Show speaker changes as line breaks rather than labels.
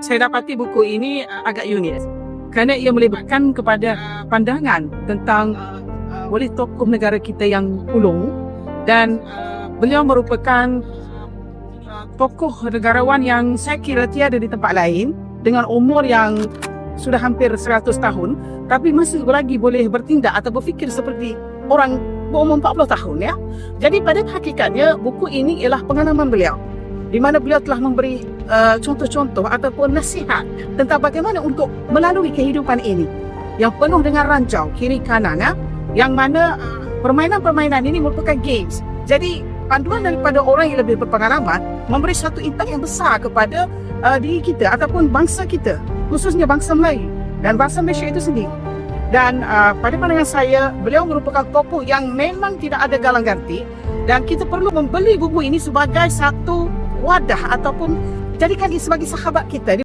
saya dapati buku ini uh, agak unik kerana ia melibatkan kepada uh, pandangan tentang uh, uh, oleh tokoh negara kita yang ulung dan uh, beliau merupakan uh, tokoh negarawan yang saya kira tiada di tempat lain dengan umur yang sudah hampir 100 tahun tapi masih lagi boleh bertindak atau berfikir seperti orang berumur 40 tahun ya. Jadi pada hakikatnya buku ini ialah pengalaman beliau di mana beliau telah memberi uh, contoh-contoh ataupun nasihat tentang bagaimana untuk melalui kehidupan ini yang penuh dengan rancau kiri kanan ya yang mana uh, permainan-permainan ini merupakan games. Jadi panduan daripada orang yang lebih berpengalaman memberi satu impak yang besar kepada uh, diri kita ataupun bangsa kita khususnya bangsa Melayu dan bangsa Malaysia itu sendiri. Dan uh, pada pandangan saya, beliau merupakan tokoh yang memang tidak ada galang ganti dan kita perlu membeli buku ini sebagai satu wadah ataupun jadikan ia sebagai sahabat kita